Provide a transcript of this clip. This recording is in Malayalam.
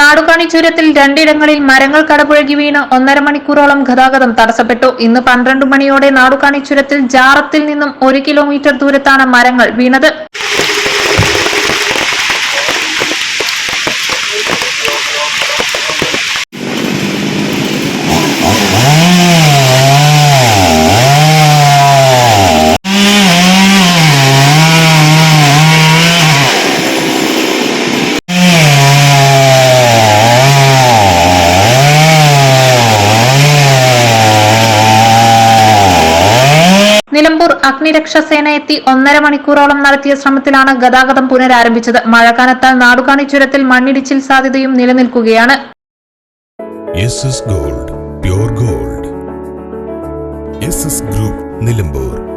നാടുകാണി ചുരത്തിൽ രണ്ടിടങ്ങളിൽ മരങ്ങൾ കടപുഴകി വീണ് ഒന്നര മണിക്കൂറോളം ഗതാഗതം തടസ്സപ്പെട്ടു. ഇന്ന് പന്ത്രണ്ട് മണിയോടെ നാടുകാണി ചുരത്തിൽ ജാറത്തിൽ നിന്നും ഒരു കിലോമീറ്റർ ദൂരത്താണ് മരങ്ങൾ വീണത്. നിലമ്പൂർ അഗ്നിരക്ഷാസേന എത്തി ഒന്നര മണിക്കൂറോളം നടത്തിയ ശ്രമത്തിലാണ് ഗതാഗതം പുനരാരംഭിച്ചത്. മഴക്കാലത്താൽ നാടുകാണി ചുരത്തിൽ മണ്ണിടിച്ചിൽ സാധ്യതയും നിലനിൽക്കുകയാണ്. Gold gold. ഗ്രൂപ്പ് നിലമ്പൂർ.